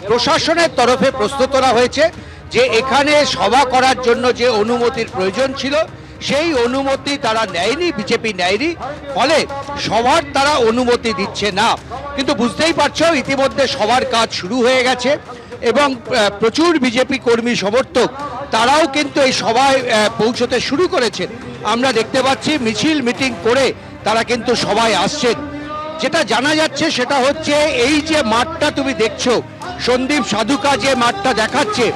প্রশাসনের তরফে প্রস্তুত করা হয়েছে যে এখানে সভা করার জন্য যে অনুমতির প্রয়োজন ছিল, সেই অনুমতি তারা নেয়নি, বিজেপি নেয়নি, ফলে সবার তারা অনুমতি দিচ্ছে না। কিন্তু বুঝতেই পারছ, ইতিমধ্যে সবার কাজ শুরু হয়ে গেছে এবং প্রচুর বিজেপি কর্মী সমর্থক, তারাও কিন্তু এই সভায় পৌঁছতে শুরু করেছেন। আমরা দেখতে পাচ্ছি মিছিল মিটিং করে তারা কিন্তু সবাই আসছেন। যেটা জানা যাচ্ছে সেটা হচ্ছে, এই যে মাঠটা তুমি দেখছ সন্দীপ সাধুকা যে মাঠটা দেখাচ্ছে,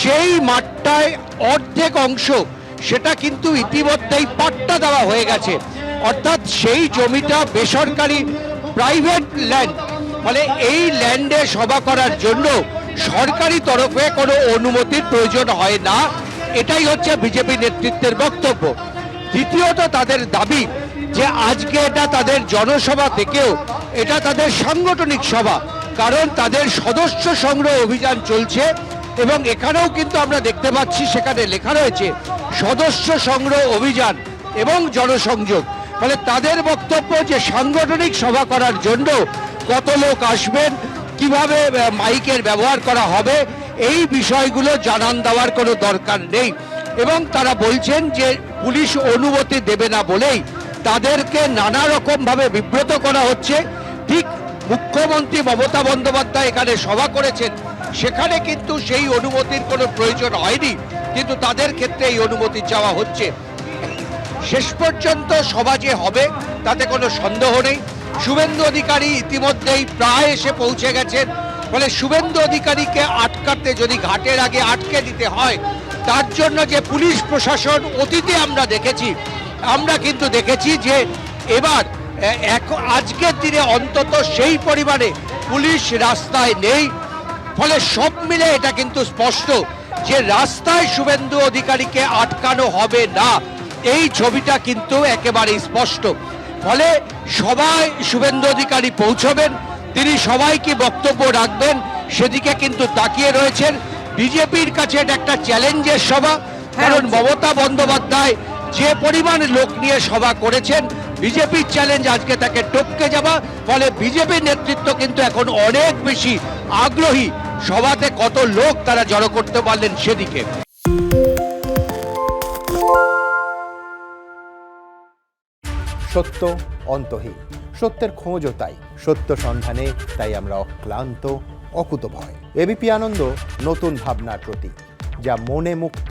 সেই মাঠটায় অর্ধেক অংশ সেটা কিন্তু ইতিমধ্যেই পাট্টা দেওয়া হয়ে গেছে। অর্থাৎ সেই জমিটা বেসরকারি প্রাইভেট ল্যান্ড ফলে এই ল্যান্ডে সভা করার জন্য সরকারি তরফে কোনো অনুমতির প্রয়োজন হয় না। এটাই হচ্ছে বিজেপি নেতৃত্বের বক্তব্য। দ্বিতীয়ত তাদের দাবি যে আজকে এটা তাদের জনসভা থেকেও এটা তাদের সাংগঠনিক সভা। কারণ তাদের সদস্য সংগ্রহ অভিযান চলছে এবং এখানেও কিন্তু আমরা দেখতে পাচ্ছি, সেখানে লেখা রয়েছে, সদস্য সংগ্রহ অভিযান এবং জনসংযোগ। ফলে তাদের বক্তব্য যে সাংগঠনিক সভা করার জন্য কত লোক আসবেন, কীভাবে মাইকের ব্যবহার করা হবে, এই বিষয়গুলো জানান দেওয়ার কোনো দরকার নেই। এবং তারা বলছেন যে পুলিশ অনুমতি দেবে না বলেই তাদেরকে নানা রকম ভাবে বিব্রত করা হচ্ছে। ঠিক মুখ্যমন্ত্রী মমতা বন্দ্যোপাধ্যায় এখানে সভা করেছেন। সেখানে কিন্তু সেই অনুমতির কোনো প্রয়োজন হয়নি, কিন্তু তাদের ক্ষেত্রে এই অনুমতি চাওয়া হচ্ছে। শেষ পর্যন্ত সভা যে হবে, তাতে কোনো সন্দেহ নেই। শুভেন্দু অধিকারী ইতিমধ্যেই প্রায় এসে পৌঁছে গেছেন। ফলে শুভেন্দু অধিকারীকে আটকাতে যদি ঘাটের আগে আটকে দিতে হয়, তার জন্য যে পুলিশ প্রশাসন অতীতে আমরা দেখেছি, আমরা কিন্তু দেখেছি যে এবার আজকের দিনে অন্তত সেই পরিমাণে পুলিশ রাস্তায় নেই। ফলে সব মিলে এটা কিন্তু স্পষ্ট যে রাস্তায় শুভেন্দু অধিকারীকে আটকানো হবে না। এই ছবিটা কিন্তু একেবারেই স্পষ্ট। ফলে সবাই শুভেন্দু অধিকারী পৌঁছবেন তিনি সবাইকে বক্তব্য রাখবেন সেদিকে কিন্তু তাকিয়ে রয়েছেন বিজেপির কাছে এটা একটা চ্যালেঞ্জের সভা। কারণ মমতা বন্দ্যোপাধ্যায় যে পরিমাণ লোক নিয়ে সভা করেছেন বিজেপির চ্যালেঞ্জ আজকে তাকে টপকে যাওয়া, ফলে বিজেপির নেতৃত্ব কিন্তু এখন অনেক বেশি আগ্রহী। সভাতে কত লোক তারা জড়ো করতে পারলেন সেদিকে। সত্য অন্তহীন। সত্যের খোঁজও তাই। সত্য সন্ধানে তাই আমরা অক্লান্ত, অকুতভয়। এবিপি আনন্দ, নতুন ভাবনার প্রতীক, যা মনে মুক্ত